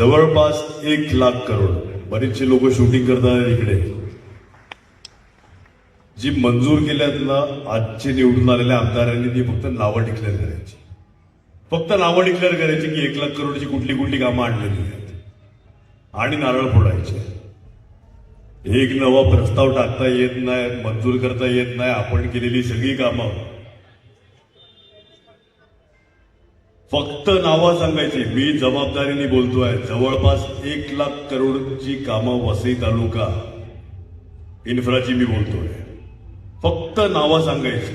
जवळपास एक लाख करोड. बरेचसे लोक शूटिंग करतात इकडे. जी मंजूर केल्यातला आजचे निवडून आलेल्या आमदारांनी ती फक्त नावं डिक्लेअर करायची. फक्त नावं डिक्लेअर करायची की एक लाख करोडची कुठली कुठली कामं आणलेली आहेत. आणि नारळ फोडायचे. एक नवा प्रस्ताव टाकता येत नाही मंजूर करता येत नाही आपण केलेली सगळी कामं. फक्त नावं सांगायची. मी जबाबदारीने बोलतोय. जवळपास एक लाख करोडची कामं वसई तालुका इन्फ्राची मी बोलतोय. फक्त नावं सांगायची.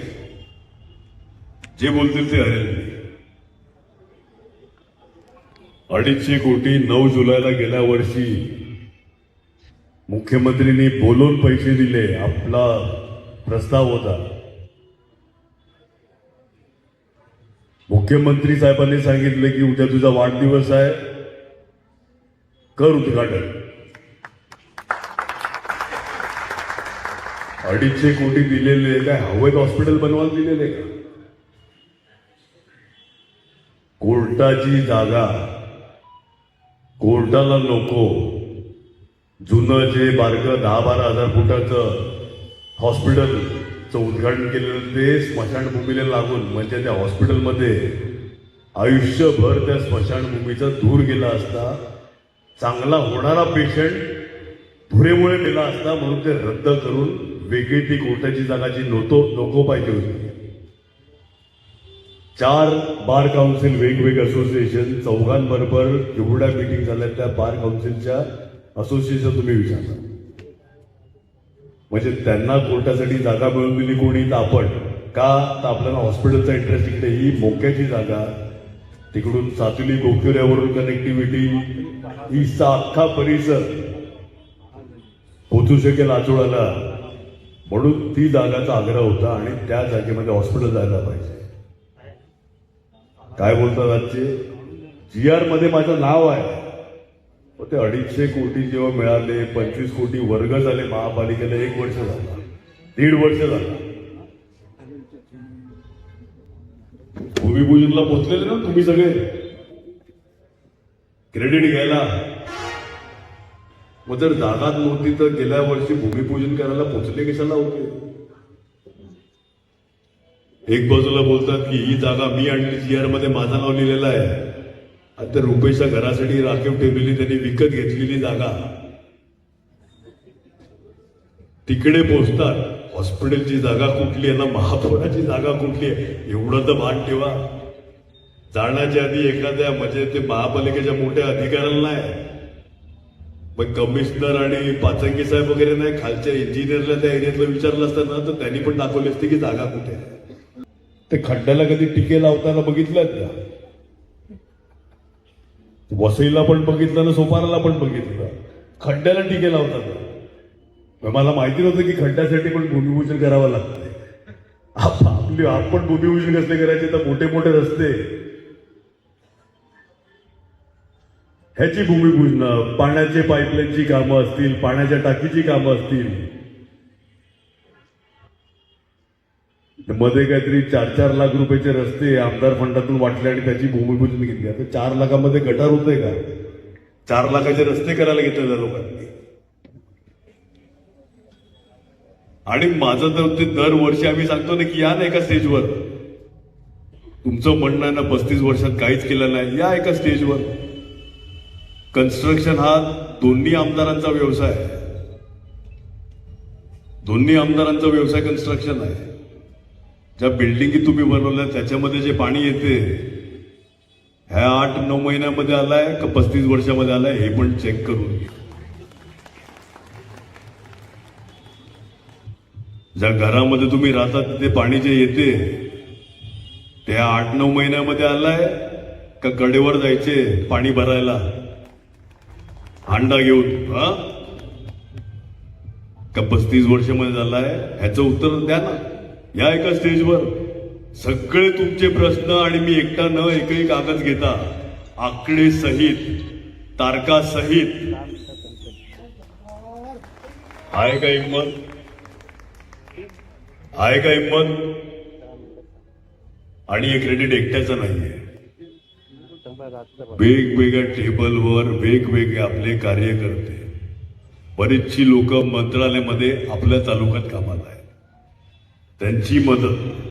जे बोलतील ते हरेल मी. अडीचशे कोटी नऊ जुलैला गेल्या वर्षी मुख्यमंत्र्यांनी बोलून पैसे दिले. आपला प्रस्ताव होता. मुख्यमंत्री साहेबांनी सांगितलं की उद्या तुझा वाढदिवस आहे. कर उद्घाटन. अडीचशे कोटी दिलेले काय हवेत हॉस्पिटल बनवायला दिलेले का? कोर्टाची जागा. कोर्टाला नको. जुनं जे बारकं दहा बारा हजार फुटाचं हॉस्पिटल चं उद्घाटन केलेलं ते स्मशानभूमीला लागून म्हणजे त्या हॉस्पिटलमध्ये आयुष्यभर त्या स्मशानभूमीचा धूर गेला असता चांगला होणारा पेशंट धुरेमुळे गेला असता म्हणून ते रद्द करून वेगळी ती कोर्टाची जागा जी नको नको पाहिजे होती. चार बार काउन्सिल वेगवेगळे असोसिएशन चौघांबरोबर एवढ्या मिटिंग झाल्या त्या बार काउन्सिलच्या असोसिएशन तुम्ही विचारता. म्हणजे त्यांना कोर्टासाठी जागा मिळून दिली कोणी तर आपण. का तर आपल्याला हॉस्पिटलचा इंटरेस्ट इकडे ही मोक्याची जागा. तिकडून सातुली गोकिऱ्यावरून कनेक्टिव्हिटी हीचा अख्खा परिसर. पोचू शकेल आचोळाला म्हणून ती जागाचा आग्रह होता आणि त्या जागेमध्ये हॉस्पिटल जायला पाहिजे. काय बोलतात आजचे? जी आरमध्ये माझं नाव आहे. मग ते अडीचशे कोटी जेव्हा मिळाले पंचवीस कोटी वर्ग झाले महापालिकेला एक वर्ष झालं. दीड वर्ष झालं. भूमिपूजनला पोचलेले ना तुम्ही सगळे? क्रेडिट घ्यायला. मग जर जागाच नव्हती तर गेल्या वर्षी भूमिपूजन करायला पोचले कशाला? होते एक बाजूला बोलतात की ही जागा मी आणली जी आरमध्ये माझं नाव लिहिलेलं आहे. आता रुपेशच्या घरासाठी राखीव ठेवलेली त्यांनी विकत घेतलेली जागा. तिकडे पोचतात हॉस्पिटलची जागा कुठली आहे ना? महापौराची जागा कुठली आहे? एवढं तर भान ठेवा. जाण्याच्या आधी एखाद्या म्हणजे ते महापालिकेच्या मोठ्या अधिकाऱ्यांना नाही. पण कमिशनर आणि पाचंगी साहेब वगैरे नाही खालच्या इंजिनियरला त्या एरियातलं विचारलं असतं ना तर त्यांनी पण दाखवली असते की जागा कुठे आहे. ते खड्ड्याला कधी टिके लावताना बघितलं का? वसईला पण बघितलं ना सोपाराला पण बघितलं. खड्ड्याला टिके लावतात. मला माहिती नव्हतं की खड्ड्यासाठी पण भूमिपूजन करावं लागतंय आपली आपण भूमिपूजन कसले करायचे? तर मोठे मोठे रस्ते. ह्याची भूमिपूजन पाण्याचे पाईपलाईनची कामं असतील पाण्याच्या टाकीची कामं असतील. मध्ये काहीतरी चार चार लाख रुपयाचे रस्ते आमदार फंडातून वाटले आणि त्याची भूमिपूजन घेतली. आता चार लाखामध्ये गटार आहे का? चार लाखाचे रस्ते करायला घेतले त्या लोकांनी. आणि माझं तर ते दरवर्षी आम्ही सांगतो ना की या ना एका स्टेजवर तुमचं म्हणणं आहे ना पस्तीस वर्षात काहीच केलं नाही. या एका स्टेजवर कन्स्ट्रक्शन हा दोन्ही आमदारांचा व्यवसाय आहे. दोन्ही आमदारांचा व्यवसाय कन्स्ट्रक्शन आहे. ज्या बिल्डिंगी तुम्ही बनवल्या त्याच्यामध्ये जे पाणी येते ह्या आठ नऊ महिन्यामध्ये आलाय का पस्तीस वर्षामध्ये आलाय हे पण चेक करून घ्या. ज्या घरामध्ये तुम्ही राहता तिथे पाणी जे येते ते आठ नऊ महिन्यामध्ये आलाय का कडेवर जायचे पाणी भरायला? हांडा घेऊन हा? का पस्तीस वर्षामध्ये झालाय ह्याचं उत्तर द्या ना. या एका स्टेजवर सगळे तुमचे प्रश्न आणि मी एकटा न एकही कागद घेता आकडे सहित तारका सहित आहे का हिंमत आहे का हिंमत आणि हे क्रेडिट एकट्याचं नाहीये. वेगवेगळ्या टेबलवर वेगवेगळे आपले कार्यकर्ते. बरीचशी लोक मंत्रालयामध्ये आपल्या तालुक्यात कामाला आहेत. त्यांची मदत